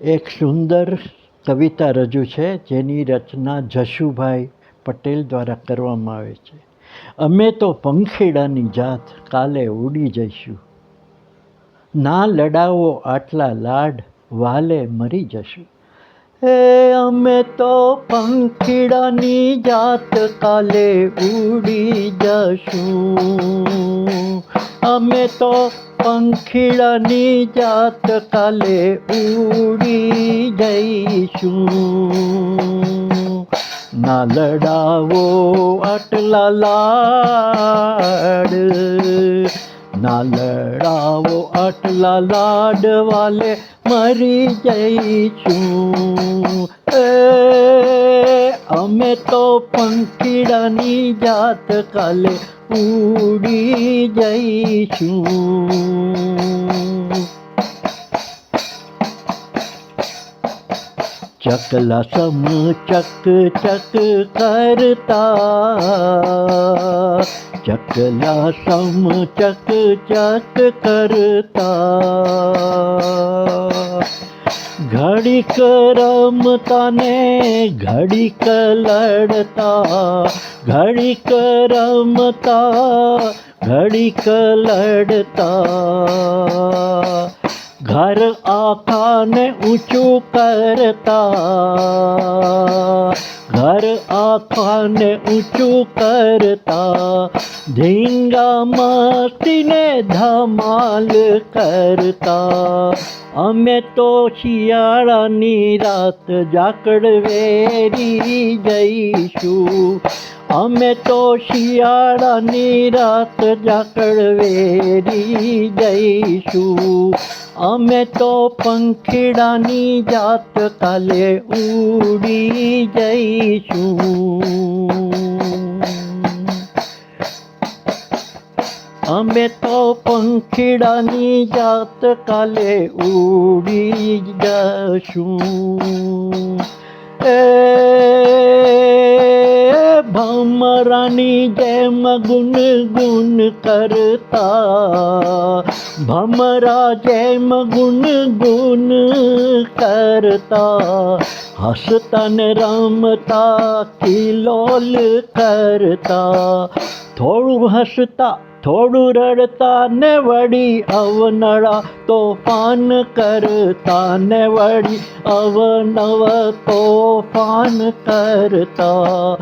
એક સુંદર કવિતા રજૂ છે, જેની રચના જશુભાઈ પટેલ દ્વારા કરવામાં આવે છે. અમે તો પંખીડાની જાત કાલે ઉડી જઈશું. ના લડાવો આટલા લાડ, વાલે મરી જશું. એ અમે તો પંખીડાની જાત કાલે ઉડી જશું. અમે તો પંખીડાની જાત કાલે ઉડી જઈશું ના લડાવો આટલા લાડ ના લડાવો આટલા લાડ વાલે મરી જઈશું એ અમે તો પંખીડાની જાત કાલે ઉડી જઈશું ચકલા સમ ચક ચક કરતા ચકલા સમ ચક ચક કરતા ઘડીક રમતા ને ઘડીક લડતા ઘડીક રમતા ઘડીક લડતા ઘર આખાને ઊંચું કરતા. ઘર આખાને ઊંચું કરતા. ધીંગા માતીને ધમાલ કરતા. અમે તો શિયાળાની રાત જાકડ વેરી જઈશું. અમે તો શિયાળાની રાત જાકડ વેરી જઈશું અમે તો પંખીડાની જાત કાલે ઉડી જઈશું અમે તો પંખીડાની જાત કાલે ઉડી જશું એ ગુણ ગુન કરતા ભમરા જેમ ગુણ ગુણ કરતા હસતન રમતા કિલોલ કરતા થોડું હસતા થોડું રડતા ને વળી અવનળા તોફાન કરતા ને વળી અવનવ તોફાન કરતા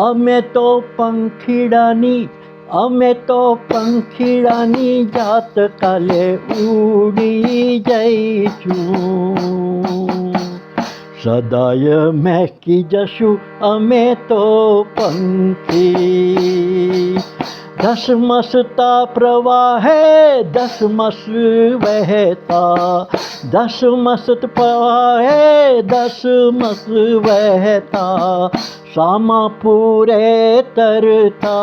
અમે તો પંખીડાની અમે તો પંખીડાની જાત કાલે ઉડી જઈશું સદાય મહેકી જશું અમે તો પંખી दस मसता प्रवाह है दस मस बहता। दस मस्त प्रवाह है दस मस बहता। सम पूरे तर्ता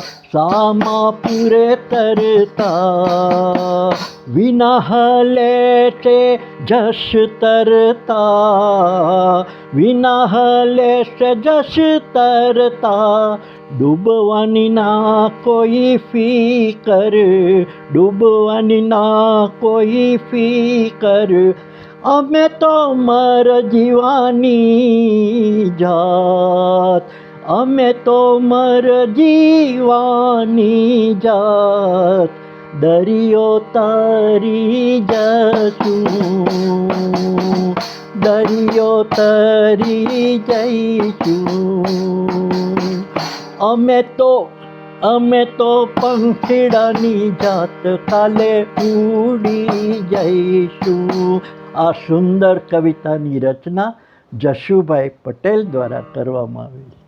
समपुरे तर्ता। विलेशे यश तर्ता विनालेशे जश् तर्ता। डुबनिना को डूबवानि को અમે તો મર જીવાની જાત. અમે તો મર જીવાની જાત. દરિયો તારી જશું દરિયો તરી જઈશું. અમે તો અમે તો પંખીડાની જાત. કાલે ઉડી જઈશું. આ સુંદર કવિતાની રચના જશુભાઈ પટેલ દ્વારા કરવામાં આવેલી